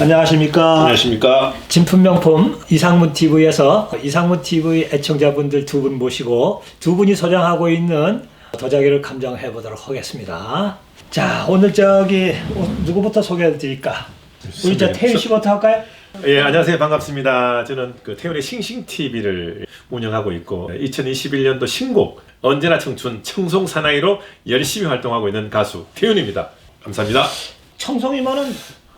안녕하십니까. 안녕하십니까. 진품명품 이상문 TV에서 이상문 TV 애청자분들 두 분 모시고 두 분이 소장하고 있는 도자기를 감정해 보도록 하겠습니다. 자, 오늘 저기 어, 누구부터 소개해 드릴까? 우리 저 태윤 씨부터 할까요? 예, 안녕하세요. 반갑습니다. 저는 그 태훈의 싱싱 TV를 운영하고 있고 2021년도 신곡 언제나 청춘 청송 사나이로 열심히 활동하고 있는 가수 태훈입니다. 감사합니다. 청송이면은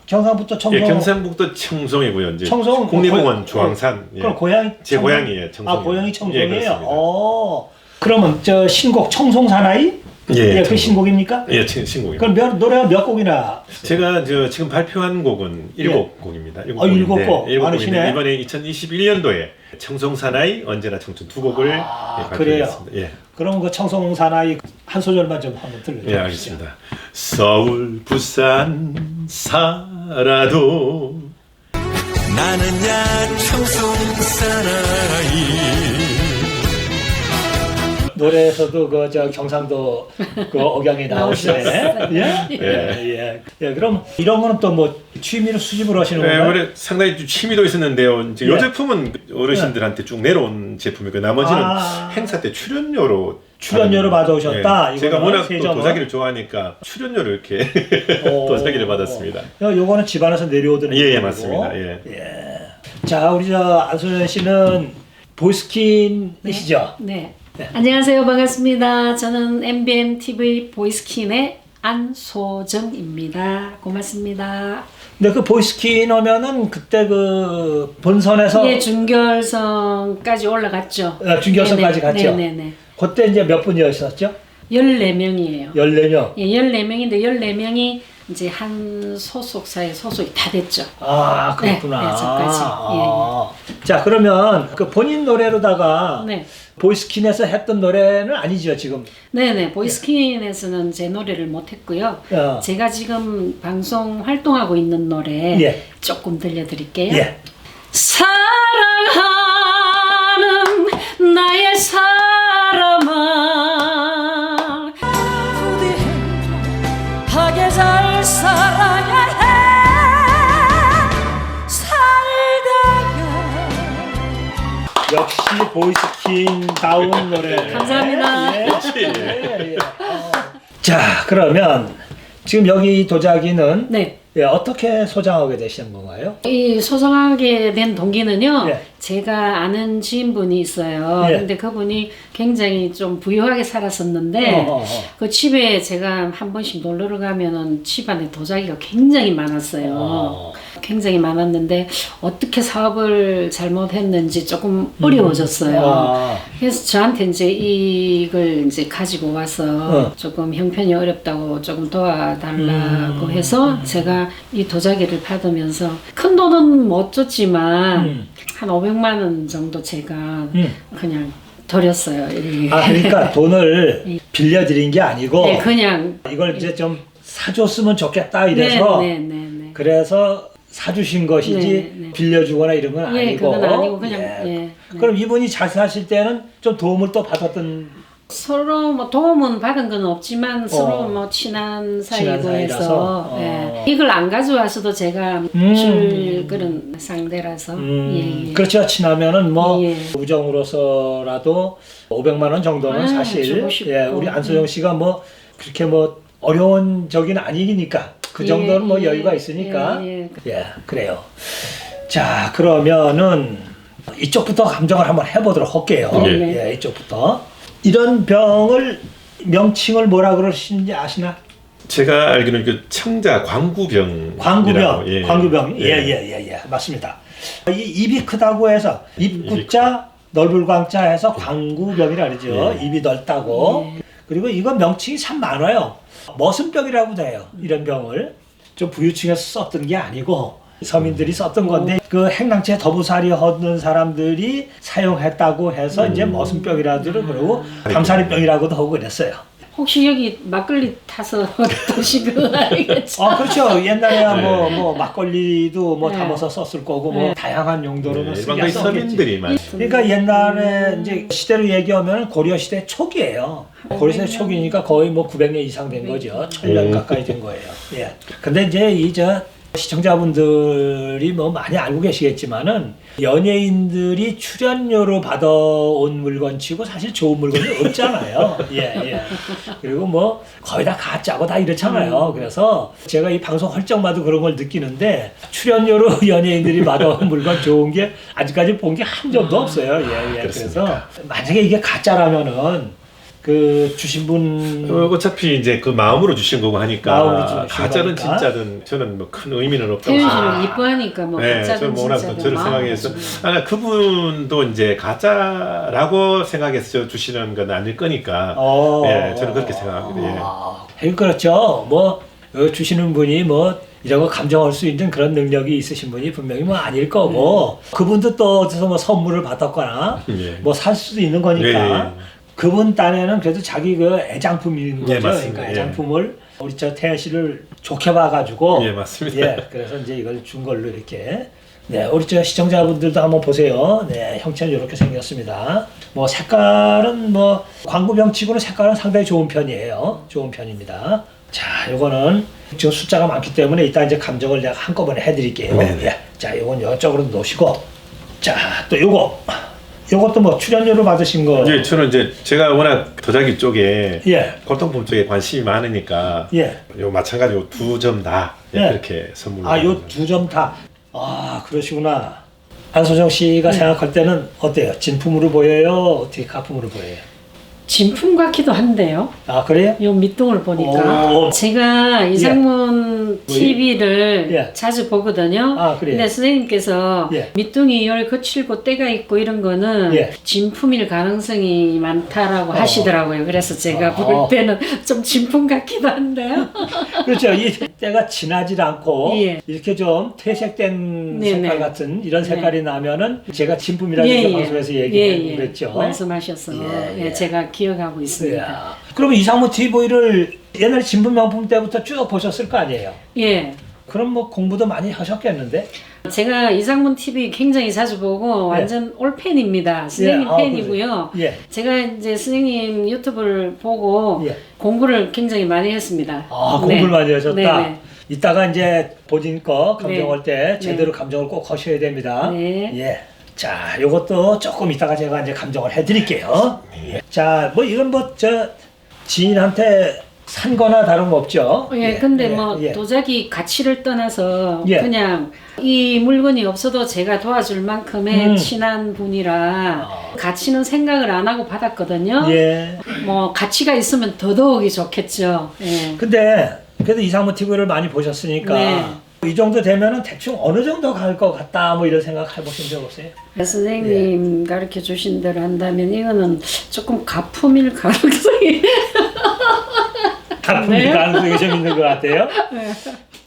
경상북도 청송. 예, 경상북도 청송이고요. 이제 청송은 국립공원 고- 주황산. 예. 그럼 고향 제 청송? 고향이에요. 청송. 아, 고향이 예, 청송이에요. 그렇습니다. 어. 그러면 저 신곡 청송 사나이? 예, 그 청송. 신곡입니까? 예, 친- 신곡입니다. 그럼 몇, 노래가 몇 곡이나 제가 저 지금 발표한 곡은 일곱 곡입니다. 일곱 아, 곡인데, 일곱 곡. 일곱 많으시네. 곡인데 이번에 2021년도에 청송 사나이 언제나 청춘 두 곡을 아, 예? 발표했습니다. 예. 그럼 그 청송 사나이 한 소절만 좀 한번 들려주세요. 예, 알겠습니다. 서울, 부산 살아도 나는 야 청송 사나이 노래에서도 그 저 경상도 그 억양이 나오시네. 예? 예, 예. 예. 그럼 이런 거는 또 뭐 취미로 수집을 하시는 네, 건가요? 원래 상당히 좀 취미도 있었는데요. 이제 예. 이 제품은 어르신들한테 쭉 내려온 제품이고 나머지는 아. 행사 때 출연료로 출연료로 받은- 받아오셨다? 예. 제가 워낙 또? 도자기를 좋아하니까 출연료를 이렇게 오. 도자기를 받았습니다. 요, 요거는 집안에서 내려오던 예, 예. 맞습니다. 예. 자, 우리 저 안소연 씨는 보이스킨이시죠? 네. 안녕하세요. 반갑습니다. 저는 MBN TV 보이스킨의 안소정입니다. 고맙습니다. 근데 그 보이스킨 하면은 그때 그 본선에서 예, 준결선까지 올라갔죠. 아, 준결선까지 갔죠? 네네네. 그때 이제 몇 분이었었죠? 14명이에요. 14명. 예, 14명인데 14명이 이제 한 소속사에 소속이 다 됐죠. 아, 그렇구나. 네, 네, 저까지. 아. 자, 그러면 그 본인 노래로다가 네. 보이스킨에서 했던 노래는 아니죠, 지금. 네네. 보이스킨에서는 제 노래를 못했고요. 어. 제가 지금 방송 활동하고 있는 노래 예. 조금 들려드릴게요. 예. 사랑하는 나의 사람 역시 보이스킨 다운 노래. 감사합니다. 예, 예, 예. 어. 자, 그러면 지금 여기 이 도자기는 네. 예, 어떻게 소장하게 되신 건가요? 이 소송하게 된 동기는요, 예. 제가 아는 지인분이 있어요. 예. 근데 그분이 굉장히 좀 부유하게 살았었는데, 어, 어, 어. 그 집에 제가 한 번씩 놀러 가면은 집 안에 도자기가 굉장히 많았어요. 어. 굉장히 많았는데, 어떻게 사업을 잘못했는지 조금 어려워졌어요. 아. 그래서 저한테 이제 이걸 이제 가지고 와서 어. 조금 형편이 어렵다고 조금 도와달라고 음. 해서 제가 이 도자기를 받으면서 큰 돈은 못 줬지만 음. 한 500만 원 정도 제가 음. 그냥 드렸어요. 이- 아, 그러니까 돈을 빌려드린 게 아니고 네, 그냥 이걸 이제 좀 사줬으면 좋겠다 이래서 네, 네, 네, 네. 그래서 사주신 것이지 네, 네. 빌려주거나 이런 건 예, 아니고 그건 아니고 그냥, 예. 예, 네. 그럼 이분이 잘 사실 때는 좀 도움을 또 받았던 서로 뭐 도움은 받은 건 없지만 서로 어. 뭐 친한 친한 사이고 사이라서? 해서 어. 예. 이걸 안 가져와서도 제가 음. 줄 그런 상대라서 음, 예, 예. 그렇죠 친하면은 뭐 예. 우정으로서라도 500만 원 정도는 아, 사실 주고 싶고. 예, 우리 안소영 씨가 뭐 그렇게 뭐 어려운 적은 아니니까 그 예, 정도는 뭐 예, 여유가 있으니까 예, 예. 예, 그래요. 자, 그러면은 이쪽부터 감정을 한번 해보도록 할게요. 네. 예, 이쪽부터. 이런 병을 명칭을 뭐라 그러시는지 아시나? 제가 알기로는 그 청자 광구병 광구병, 광구병, 예, 예, 예, 예, 맞습니다. 이 입이 크다고 해서 입구자 넓을 광자 해서 광구병이라 그러죠. 예. 입이 넓다고. 그리고 이거 명칭이 참 많아요. 머슴병이라고도 해요. 이런 병을 좀 부유층에서 썼던 게 아니고 서민들이 썼던 건데 그 행랑채 더부살이 하는 사람들이 사용했다고 해서 이제 머슴병이라고도 그러고 감사리병이라고도 하고 그랬어요. 혹시 여기 막걸리 타서 거 아니겠죠? 아 그렇죠. 옛날에야 네. 뭐, 뭐 막걸리도 뭐 네. 담아서 썼을 거고 뭐 네. 다양한 용도로는 네, 쓰긴 일반적인 썼겠지. 서민들이 많이 그러니까 옛날에 이제 시대로 얘기하면 고려 시대 초기예요. 고려 시대 초기니까 거의 뭐 900년 이상 된 거죠. 1000년 음. 가까이 된 거예요. 예. 근데 이제 이저 시청자분들이 뭐 많이 알고 계시겠지만은 연예인들이 출연료로 받아온 물건치고 사실 좋은 물건이 없잖아요. 예, 예. 그리고 뭐 거의 다 가짜고 다 이렇잖아요. 그래서 제가 이 방송 할 적마다 그런 걸 느끼는데 출연료로 연예인들이 받아온 물건 좋은 게 아직까지 본 게 한 점도 없어요. 예, 예. 그래서? 만약에 이게 가짜라면은 그 주신 분 어, 어차피 이제 그 마음으로 주신 거고 하니까 마음으로 주신 가짜는 거니까. 진짜든 저는 뭐 큰 의미는 없다고 태윤 씨를 생각합니다. 이뻐하니까 뭐 네, 가짜든 저는 뭐 워낙 진짜든 저를 생각해서 아, 그분도 이제 가짜라고 생각해서 주시는 건 아닐 거니까 어. 예, 저는 그렇게 생각합니다. 예. 아, 그렇죠. 뭐 어, 주시는 분이 뭐 이런 거 감정할 수 있는 그런 능력이 있으신 분이 분명히 뭐 아닐 거고 그분도 또 어디서 뭐 선물을 받았거나 예. 뭐 살 수도 있는 거니까 예. 그분 딴에는 그래도 자기 그 애장품인 거죠. 예, 맞습니다. 그러니까 예. 애장품을 우리 저 태연 씨를 좋게 봐가지고 예, 맞습니다. 예, 그래서 이제 이걸 준 걸로 이렇게. 네, 우리 저 시청자분들도 한번 보세요. 네, 형체는 이렇게 생겼습니다. 뭐 색깔은 뭐 광구병치고는 색깔은 상당히 좋은 편이에요. 좋은 편입니다. 자, 요거는 지금 숫자가 많기 때문에 이따 이제 감정을 내가 한꺼번에 해드릴게요. 네네. 예, 자, 요건 이쪽으로 놓으시고, 자, 또 요거, 요것도 뭐 출연료로 받으신 거. 예, 저는 이제 제가 워낙 도자기 쪽에 예, 골동품 쪽에 관심이 많으니까 예. 요 마찬가지로 두 점 다 예, 예. 그렇게 선물. 아, 요 두 점 다. 아, 그러시구나. 안소정 씨가 네. 생각할 때는 어때요? 진품으로 보여요? 어떻게 가품으로 보여요? 진품 같기도 한데요. 아, 그래요? 요 밑동을 보니까 오. 제가 이상문 TV를 예. 자주 보거든요. 아, 그래요? 근데 선생님께서 예. 밑둥이 열 거칠고 때가 있고 이런 거는 예. 진품일 가능성이 많다라고 어. 하시더라고요. 그래서 제가 어. 볼 때는 좀 진품 같기도 한데요. 그렇죠. 이 때가 진하지 않고 예. 이렇게 좀 퇴색된 네네. 색깔 같은 이런 네. 색깔이 나면은 제가 진품이라고 예, 방송에서 얘기했죠. 말씀하셔서 예, 예, 예. 제가 기억하고 있습니다. 이야. 그러면 이상무 TV를 옛날 진품 명품 때부터 쭉 보셨을 거 아니에요? 예. 그럼 뭐 공부도 많이 하셨겠는데? 제가 이상문 TV 굉장히 자주 보고 완전 올팬입니다. 선생님 예, 아, 팬이고요. 예. 제가 이제 선생님 유튜브를 보고 예. 공부를 굉장히 많이 했습니다. 아, 네. 공부를 많이 하셨다. 네네. 이따가 이제 본인 거 감정할 때 네. 제대로 감정을 꼭 하셔야 됩니다. 네. 예. 자, 요것도 조금 이따가 제가 이제 감정을 해드릴게요. 예. 자, 뭐 이건 뭐 저 지인한테 산 거나 다름 없죠. 예, 근데 예, 뭐 예. 도자기 가치를 떠나서 예. 그냥 이 물건이 없어도 제가 도와줄 만큼의 음. 친한 분이라 아. 가치는 생각을 안 하고 받았거든요. 예. 뭐 가치가 있으면 더더욱이 좋겠죠. 예. 근데 그래도 이상무 TV를 많이 보셨으니까 네. 이 정도 되면은 대충 어느 정도 갈 것 같다 뭐 이런 생각 해보신 적 없어요? 선생님 가르쳐 주신 대로 한다면 이거는 조금 가품일 가능성이 가품이 네. 가능성이 좀 있는 것 같아요.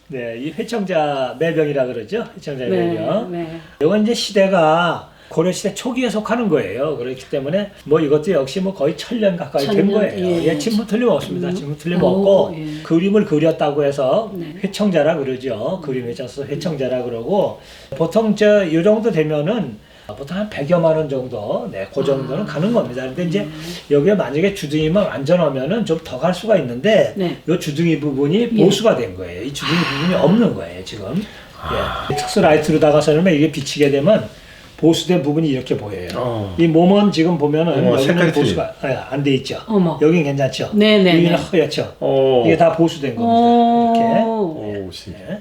네, 이 회청자 매병이라 그러죠. 회청자 네, 매병. 네. 이건 이제 시대가 고려 시대 초기에 속하는 거예요. 그렇기 때문에 뭐 이것도 역시 뭐 거의 천년 가까이 된 천년, 거예요. 예. 예, 진무 틀림없습니다. 음. 진무 틀림없고 오, 예. 그림을 그렸다고 해서 네. 회청자라 그러죠. 그림에 져서 회청자라 그러고 보통 저 이 정도 되면은 보통 한 100여만 원 정도, 네, 그 정도는 아. 가는 겁니다. 근데 이제 여기에 만약에 주둥이만 완전하면은 좀 더 갈 수가 있는데 네. 이 주둥이 부분이 예. 보수가 된 거예요. 이 주둥이 부분이 없는 거예요, 지금. 예. 특수 라이트로다가 서면 이게 비치게 되면 보수된 부분이 이렇게 보여요. 어. 이 몸은 지금 보면은 여기는 색깔이 보수가 안 돼 있죠. 어머. 여긴 괜찮죠. 네네네. 여기는 허옇죠. 오. 이게 다 보수된 겁니다. 이렇게. 오. 오, 진짜. 예.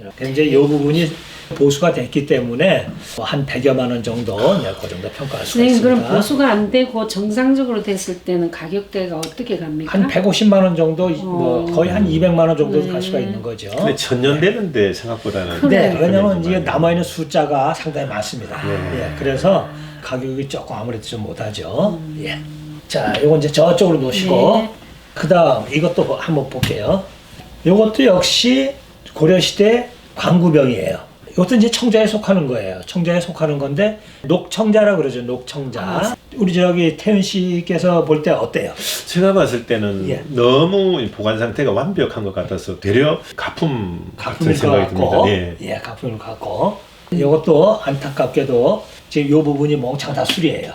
이렇게 이제 이 부분이 보수가 됐기 때문에 뭐한 100여만 원 정도, 네, 그 정도 평가할 수가 선생님 있습니다. 그럼 보수가 안 되고 정상적으로 됐을 때는 가격대가 어떻게 갑니까? 한 150만 원 정도, 뭐 어. 거의 한 200만 원 정도 네. 갈 수가 있는 거죠. 근데 천년 되는데 생각보다는 네, 그래. 왜냐면 이게 남아있는 숫자가 상당히 많습니다. 네. 예, 그래서 가격이 조금 아무래도 좀 못하죠. 예. 자, 요건 이제 저쪽으로 놓으시고, 네. 그 다음 이것도 한번 볼게요. 요것도 역시 고려시대 광구병이에요. 이것도 이제 청자에 속하는 거예요. 청자에 속하는 건데, 녹청자라 그러죠, 녹청자. 아. 우리 저기 태윤 씨께서 볼 때 어때요? 제가 봤을 때는 예. 너무 이 보관 상태가 완벽한 것 같아서 되려 가품 같은 가품일 것 생각이 듭니다. 같고, 예. 예, 가품일 것 같고. 이것도 안타깝게도 지금 이 부분이 멍청 다 술이에요.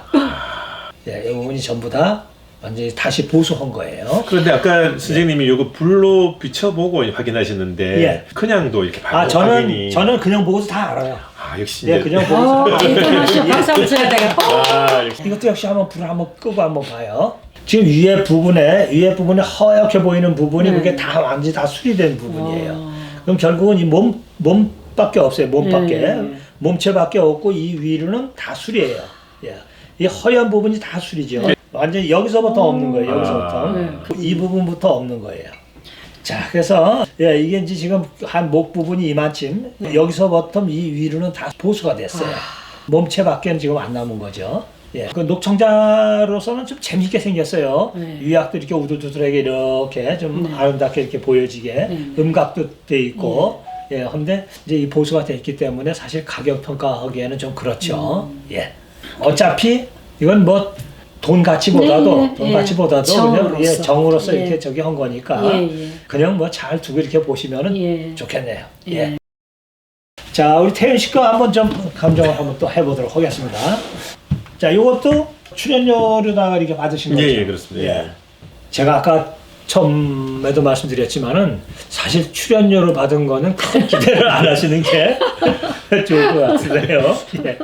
예, 이 부분이 전부 다 완전히 다시 보수한 거예요. 그런데 아까 선생님이 요거 불로 비춰보고 확인하셨는데 예. 그냥도 이렇게 바로 아 저는 확인이 저는 그냥 보고서 다 알아요. 아 역시 예, 이제- 그냥 어, 보고서. 대단하셔. 박수 한번 쳐야 되겠다. 아 역시 이것도 역시 한번 불을 한번 끄고 한번 봐요. 지금 위에 부분에 위에 부분에 허옇게 보이는 부분이 네. 그게 다 완전히 다 수리된 부분이에요. 어. 그럼 결국은 이 몸 몸밖에 없어요. 몸밖에 네. 몸체밖에 없고 이 위로는 다 수리예요. 예. 이 허연 부분이 다 수리죠. 완전히 여기서부터 없는 거예요. 여기서부터 아. 네. 이 부분부터 없는 거예요. 자, 그래서 예, 이게 이제 지금 한 목 부분이 이만큼 네. 여기서부터 이 위로는 다 보수가 됐어요. 아. 몸체 밖에는 지금 안 남은 거죠. 예, 그 녹청자로서는 좀 재밌게 생겼어요. 네. 위약도 이렇게 우두두들하게 이렇게 좀 아름답게 이렇게 보여지게 네. 음각도 돼 있고. 예, 근데 이제 이 보수가 돼 있기 때문에 사실 가격 평가하기에는 좀 그렇죠. 음. 예, 어차피 이건 뭐 돈 가치보다도 네, 돈 예. 가치보다도 그냥 예, 정으로서. 정으로서 예. 이렇게 저기 한 거니까 예, 예. 그냥 뭐 잘 두고 이렇게 보시면은 예. 좋겠네요. 예. 예. 자, 우리 태윤 씨거 한번 좀 감정을 한번 또 해보도록 하겠습니다. 자, 이것도 출연료로다가 이렇게 받으신 거죠? 예, 예, 그렇습니다. 예. 제가 아까 처음에도 말씀드렸지만은 사실 출연료를 받은 거는 큰 기대를 안 하시는 게 좋을 것 같은데요. 예.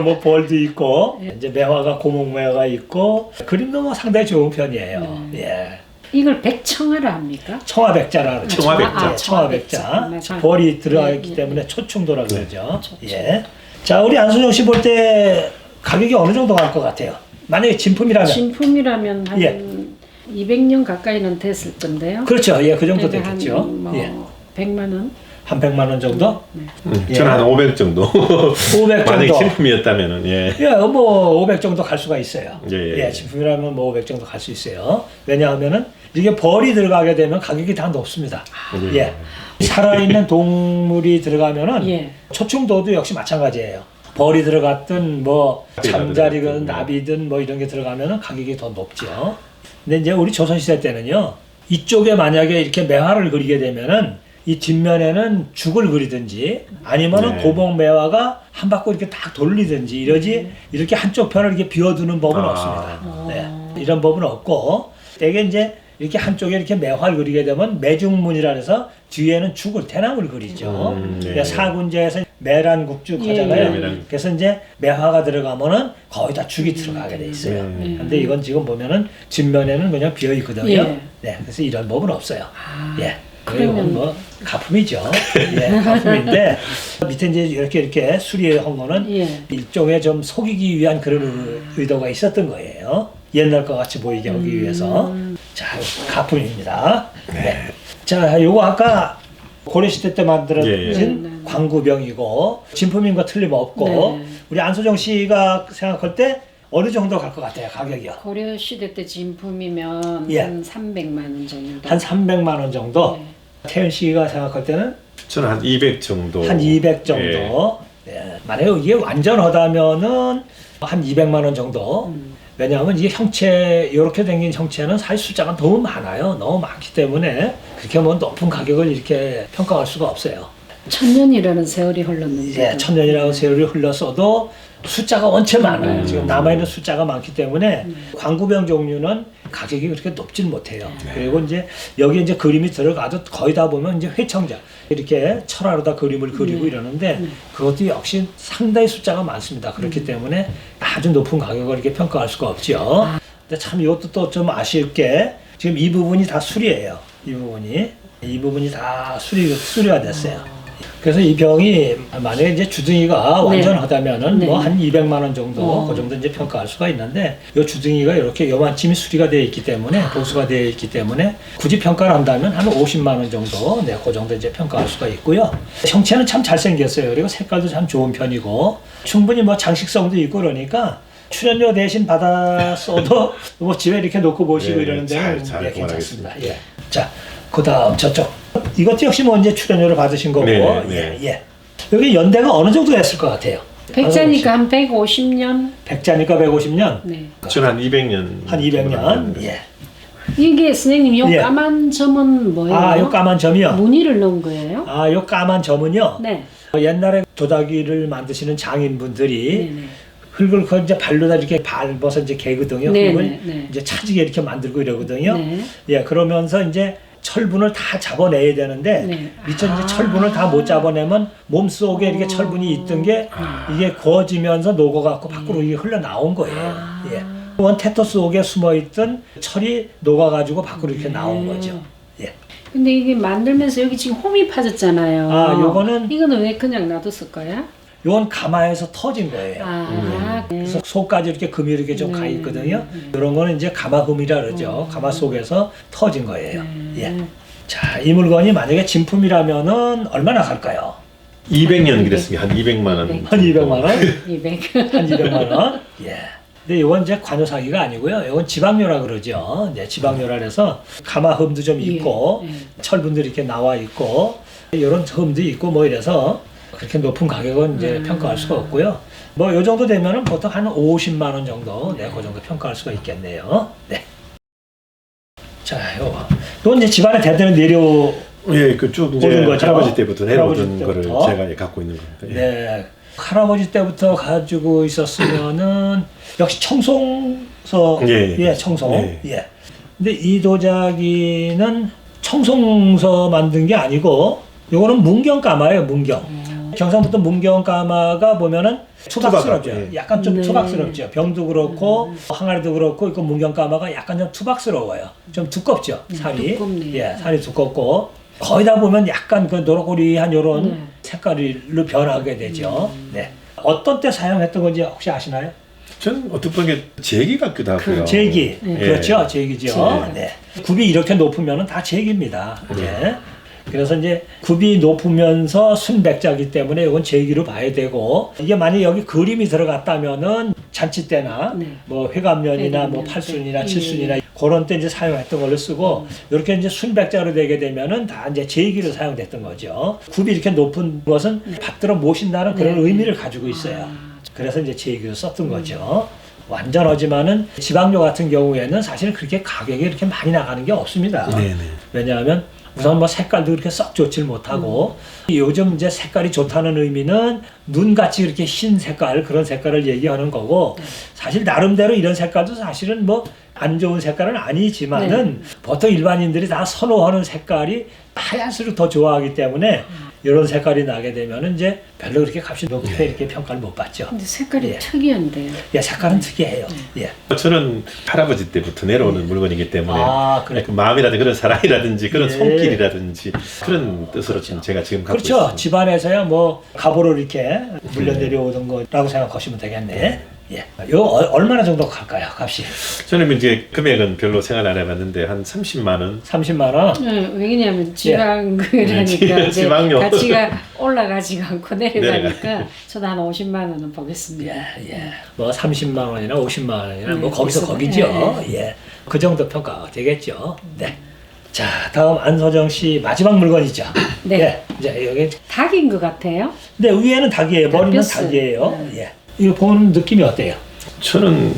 뭐 벌도 있고 이제 매화가 고목 매화가 있고 그림도 뭐 상당히 좋은 편이에요. 예. 이걸 백청하라 합니까? 청화백자라는 거죠. 청화백자. 예, 청화백자. 청화백자. 벌이 들어가기 예, 예. 때문에 초충도라 그러죠. 초충. 예. 자, 우리 안순영 씨 볼 때 가격이 어느 정도 갈 것 같아요? 만약에 진품이라면 진품이라면 한 예. 200년 가까이는 됐을 건데요. 그렇죠. 예, 그 정도 그러니까 됐겠죠. 한, 뭐 예. 100만 원. 한 100만 원 정도? 음, 예. 저는 한 500 정도 500 만약 정도. 신품이었다면은 예. 예, 뭐500 정도 갈 수가 있어요. 예, 예, 예. 진품이라면 뭐500 정도 갈 수 있어요. 왜냐하면은 이게 벌이 들어가게 되면 가격이 다 높습니다. 예. 예. 살아있는 동물이 들어가면은 예. 초충도도 역시 마찬가지예요. 벌이 들어갔든 뭐 잠자리든 들어갔든, 나비든 뭐 이런 게 들어가면은 가격이 더 높죠. 근데 이제 우리 조선시대 때는요. 이쪽에 만약에 이렇게 매화를 그리게 되면은 이 뒷면에는 죽을 그리든지 아니면은 네. 고봉 매화가 한 바퀴 이렇게 딱 돌리든지 이러지 이렇게 한쪽 편을 이렇게 비워두는 법은 아. 없습니다. 네. 이런 법은 없고 대개 이제 이렇게 한쪽에 이렇게 매화를 그리게 되면 매중문이라 해서 뒤에는 죽을 대나무를 그리죠. 음, 네. 그러니까 사군제에서 매란국죽 예, 하잖아요. 예, 매란. 그래서 이제 매화가 들어가면은 거의 다 죽이 들어가게 돼 있어요. 네. 근데 이건 지금 보면은 뒷면에는 그냥 비어 있거든요. 예. 네, 그래서 이런 법은 없어요. 아, 예. 그러면- 뭐 가품이죠. 예, 가품인데 밑에 이제 이렇게 이렇게 수리한 거는 예. 일종의 좀 속이기 위한 그런 의도가 있었던 거예요. 옛날 것 같이 보이게 하기 음. 위해서. 자, 가품입니다. 네. 자, 요거 아까 고려시대 때 만들어진 예, 예. 네, 네. 광구병이고 진품인 거 틀림없고 네. 우리 안소정 씨가 생각할 때 어느 정도 갈 것 같아요 가격이요? 고려 시대 때 진품이면 예. 한 300만 원 정도. 한 300만 원 정도. 네. 태연 씨가 생각할 때는 저는 한 200 정도 한 200 예. 정도. 예. 만약에 이게 완전하다면은 한 200만 원 정도. 음. 왜냐하면 이게 형체 이렇게 생긴 형체는 사실 숫자가 너무 많아요. 너무 많기 때문에 그렇게 뭐 높은 가격을 이렇게 평가할 수가 없어요. 천년이라는 세월이 흘렀는데. 예, 천년이라고 세월이 흘렀어도 숫자가 원체 많아요. 음. 지금 남아있는 숫자가 많기 때문에 광구병 종류는 가격이 그렇게 높진 못해요. 그리고 이제 여기 이제 그림이 들어가도 거의 다 보면 이제 회청자 이렇게 철화로다 그림을 그리고 이러는데 그것도 역시 상당히 숫자가 많습니다. 그렇기 때문에 아주 높은 가격을 이렇게 평가할 수가 없죠. 근데 참 이것도 또 좀 아쉽게 지금 이 부분이 다 수리예요. 이 부분이 이 부분이 다 수리 수리가 됐어요. 그래서 이 병이 만약에 이제 주둥이가 네. 완전하다면은 네. 뭐한 200만 원 정도 어. 그 정도 이제 평가할 수가 있는데 이 주둥이가 이렇게 요만침이 수리가 되어 있기 때문에 보수가 되어 있기 때문에 굳이 평가를 한다면 한 50만 원 정도 네, 그 정도 이제 평가할 수가 있고요. 형체는 참 잘생겼어요. 그리고 색깔도 참 좋은 편이고 충분히 뭐 장식성도 있고 그러니까 출연료 대신 받았어도 뭐 집에 이렇게 놓고 보시고 예, 이러는 데는 잘, 잘 예, 괜찮습니다. 예. 자, 그다음 저쪽 이것도 역시 뭐 이제 출연료를 받으신 거고 네, 네. 예, 예. 여기 연대가 어느 정도 됐을 것 같아요? 백자니까 한 150년. 백자니까 150년, 네. 저는 한 200년 한 200년. 예. 이게 선생님 요 예. 까만 점은 뭐예요? 아, 요 까만 점이요. 무늬를 넣은 거예요? 아, 요 까만 점은요. 네. 옛날에 도자기를 만드시는 장인분들이 네네. 흙을 그 이제 발로다 이렇게 밟아서 이제 개거든요. 네, 흙을 네, 네. 이제 차지게 이렇게 만들고 이러거든요. 네. 예, 그러면서 이제 철분을 다 잡아내야 되는데 네. 미처 이제 아. 철분을 다 못 잡아내면 몸 속에 이렇게 철분이 있던 게 이게 구워지면서 녹아갖고 밖으로 이게 흘러 나온 거예요. 아. 예. 원 테토 속에 숨어 있던 철이 녹아가지고 밖으로 이렇게 나온 네. 거죠. 예. 근데 이게 만들면서 여기 지금 홈이 파졌잖아요. 아, 요거는- 이거는 왜 그냥 놔뒀을까요? 이건 가마에서 터진 거예요. 아, 네. 그래서 속까지 이렇게 금이 이렇게 좀 가 있거든요. 이런 거는 이제 가마금이라 그러죠. 가마 속에서 터진 거예요. 예. 자, 이 물건이 만약에 진품이라면은 얼마나 갈까요? 200년 그랬으니까 한 200만 원. 한 200만 원? 200. 한 200만 원? 예. 근데 이건 이제 관여 사기가 아니고요. 이건 지방료라 그러죠. 이제 지방료라 그래서 가마흠도 좀 있고 예, 예. 철분들이 이렇게 나와 있고 이런 흠도 있고 뭐 이래서 그렇게 높은 가격은 이제 음. 평가할 수가 없고요. 뭐 요 정도 되면은 보통 한 50만 원 정도 네, 그 정도 평가할 수가 있겠네요. 네. 자, 요거. 이건 이제 집안에 대대로 내려 예, 그쭉 이제 오는 거죠. 할아버지 때부터 할아버지 내려오던 거를 때부터. 제가 예, 갖고 있는 겁니다. 예. 네. 할아버지 때부터 가지고 있었으면은 역시 청송서 예, 예. 청송 예. 예. 근데 이 도자기는 청송서 만든 게 아니고 요거는 문경 까마예요 문경 경상북도 문경 까마가 보면은 투박스럽죠 투박하고, 예. 약간 좀 네. 투박스럽죠 병도 그렇고 항아리도 그렇고 이거 문경 까마가 약간 좀 투박스러워요 좀 두껍죠 살이 두껍네요. 예 살이 두껍고 거의 다 보면 약간 그 노릇고리한 요런 네. 색깔로 변하게 되죠. 네. 어떤 때 사용했던 건지 혹시 아시나요? 저는 어떻게 보면 제기 같기도 하고요. 제기. 예. 그렇죠. 제기죠. 네. 네. 굽이 이렇게 높으면 다 제기입니다. 네. 그래서 이제 굽이 높으면서 순백자기 때문에 이건 제기로 봐야 되고 이게 만약 여기 그림이 들어갔다면은 잔치 때나 네. 뭐 회감년이나 뭐 팔순이나 네. 칠순이나 그런 때 이제 사용했던 걸로 쓰고 이렇게 이제 순백자로 되게 되면은 다 이제 제기로 사용됐던 거죠. 굽이 이렇게 높은 것은 받들어 모신다는 그런 네. 의미를 가지고 있어요. 아. 그래서 이제 제기로 썼던 거죠. 완전하지만은 지방료 같은 경우에는 사실 그렇게 가격이 이렇게 많이 나가는 게 없습니다. 네네. 왜냐하면 우선 뭐 색깔도 그렇게 썩 좋질 못하고 요즘 이제 색깔이 좋다는 의미는 눈같이 그렇게 흰 색깔 그런 색깔을 얘기하는 거고 사실 나름대로 이런 색깔도 사실은 뭐 안 좋은 색깔은 아니지만은 보통 일반인들이 다 선호하는 색깔이 하얀색을 더 좋아하기 때문에 이런 색깔이 나게 되면은 이제 별로 그렇게 값이 높게 이렇게 평가를 못 받죠. 근데 색깔이 예. 특이한데요. 예, 색깔은 특이해요. 예. 저는 할아버지 때부터 내려오는 물건이기 때문에 아, 그래. 그 마음이라든지 그런 사랑이라든지 그런 예. 손길이라든지 그런 뜻으로 지금 제가 지금 갖고 그렇죠. 있습니다. 집안에서야 뭐 가보로 이렇게 물려 내려오던 거라고 생각하시면 되겠네. 예. 요 어- 얼마나 정도 갈까요, 값이? 저는 이제 금액은 별로 생각 안 해봤는데 한 30만 원. 30만 원. 네, 왜냐면 지방 그러니까 지- 이제 지방료. 가치가 올라가지가 않고 내려가니까 내려가. 저도 한 50만 원은 보겠습니다. 예, 예. 뭐 30만 원이나 50만 원이나 뭐 네, 거기서 그렇습니다. 거기죠. 예. 그 정도 평가가 되겠죠. 네. 자, 다음 안서정 씨 마지막 물건이죠. 네. 예. 이제 여기 닭인 것 같아요. 근데 위에는 닭이에요. 머리는. 닭이에요. 네. 예. 이거 보는 느낌이 어때요? 저는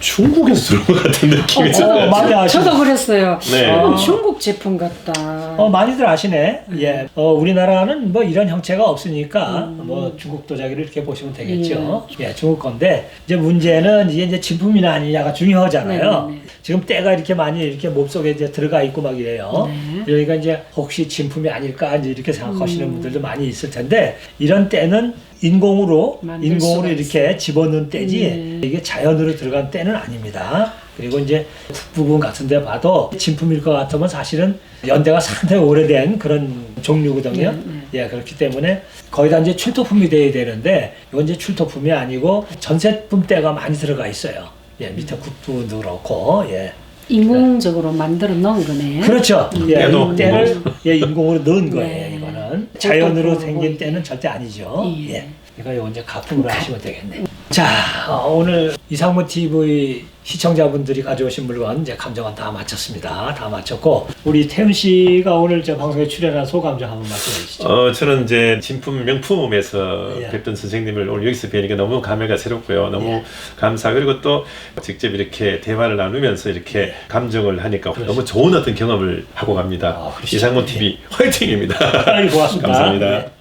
중국에서 들어온 것 같은 느낌이 어, 들어요. 많이 아시네. 저도 그랬어요. 네. 어, 아. 중국 제품 같다. 어, 많이들 아시네. 예. 어, 우리나라는 뭐 이런 형체가 없으니까 음. 뭐 중국 도자기를 이렇게 보시면 되겠죠. 예, 중국 건데 이제 문제는 이게 이제 진품이나 아니냐가 중요하잖아요. 네, 네, 네. 지금 때가 이렇게 많이 이렇게 몸속에 이제 들어가 있고 막 이래요. 네. 그러니까 이제 혹시 진품이 아닐까 이제 이렇게 생각하시는 음. 분들도 많이 있을 텐데 이런 때는 인공으로 인공으로 이렇게 집어넣은 때지 네. 이게 자연으로 들어간 때는 아닙니다. 그리고 이제 부분 같은 데 봐도 진품일 것 같으면 사실은 연대가 상당히 오래된 그런 종류거든요. 네, 예, 그렇기 때문에 거의 다 이제 출토품이 돼야 되는데 이건 이제 출토품이 아니고 전세품 때가 많이 들어가 있어요. 예, 밑에 굽부분도 그렇고, 예. 인공적으로 만들어 놓은 거네. 그렇죠. 예, 때도 이 때를 예, 인공으로 넣은 거예요, 네. 이거는. 자연으로 생긴. 때는 절대 아니죠. 예. 예. 이거 요 이제 가품으로 하시면 되겠네. 자, 어, 오늘 이상무 TV 시청자분들이 가져오신 물건 이제 감정은 다 마쳤습니다. 다 마쳤고 우리 태훈 씨가 오늘 저 방송에 출연한 소감 좀 한번 말씀해 주시죠. 어, 저는 이제 진품 명품에서 예. 뵙던 선생님을 오늘 여기서 뵈니까 너무 감회가 새롭고요. 너무 예. 감사. 그리고 또 직접 이렇게 대화를 나누면서 이렇게 감정을 하니까 너무 좋은 어떤 경험을 하고 갑니다. 아. 이상문 TV 화이팅입니다. 아이, 고맙습니다. 감사합니다. 예.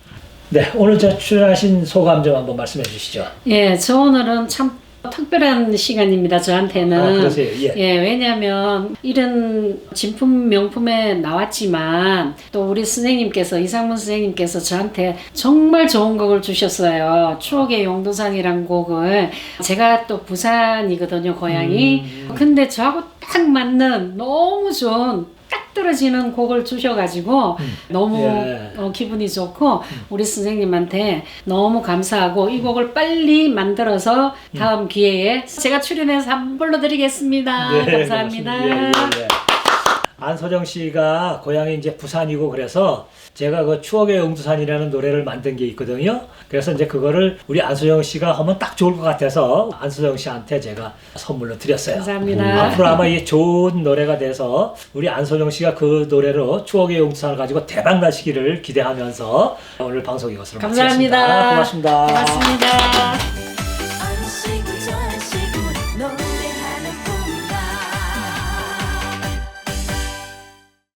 네, 오늘 저 출연하신 소감 좀 한번 말씀해 주시죠. 예, 저 오늘은 참 특별한 시간입니다. 저한테는. 아, 그러세요? 예. 왜냐하면 이런 진품 명품에 나왔지만 또 우리 선생님께서 이상문 선생님께서 저한테 정말 좋은 곡을 주셨어요. 추억의 용도산이란 곡을 제가 또 부산이거든요, 고향이. 음. 근데 저하고 딱 맞는 너무 좋은 딱 떨어지는 곡을 주셔가지고 너무 예. 어, 기분이 좋고 우리 선생님한테 너무 감사하고 이 곡을 빨리 만들어서 다음 기회에 제가 출연해서 한번 불러드리겠습니다. 네, 감사합니다. 예, 예, 예. 안소정 씨가 고향이 이제 부산이고 그래서 제가 그 추억의 영두산이라는 노래를 만든 게 있거든요. 그래서 이제 그거를 우리 안소정 씨가 하면 딱 좋을 것 같아서 안소정 씨한테 제가 선물로 드렸어요. 감사합니다. 앞으로 아마 이게 좋은 노래가 돼서 우리 안소정 씨가 그 노래로 추억의 용두산을 가지고 대박 나시기를 기대하면서 오늘 방송 이것으로 감사합니다. 마치겠습니다. 고맙습니다. 고맙습니다.